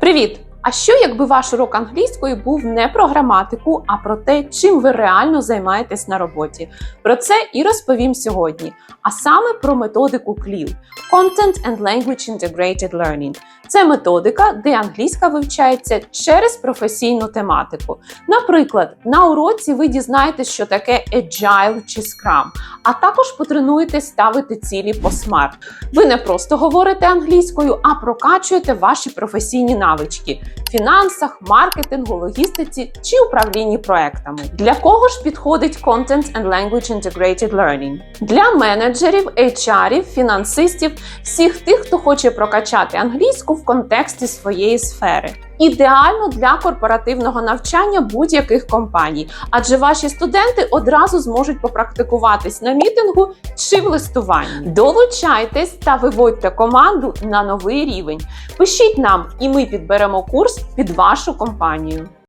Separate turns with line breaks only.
Привіт! А що якби ваш урок англійської був не про граматику, а про те, чим ви реально займаєтесь на роботі? Про це і розповім сьогодні, а саме про методику CLIL – Content and Language Integrated Learning. Це методика, де англійська вивчається через професійну тематику. Наприклад, на уроці ви дізнаєтесь, що таке Agile чи Scrum, а також потренуєтесь ставити цілі по SMART. Ви не просто говорите англійською, а прокачуєте ваші професійні навички фінансах, маркетингу, логістиці чи управлінні проектами. Для кого ж підходить Content and Language Integrated Learning? Для менеджерів, HR, фінансистів, всіх тих, хто хоче прокачати англійську в контексті своєї сфери. Ідеально для корпоративного навчання будь-яких компаній, адже ваші студенти одразу зможуть попрактикуватись на мітингу чи в листуванні. Долучайтесь та виводьте команду на новий рівень. Пишіть нам, і ми підберемо курс під вашу компанію.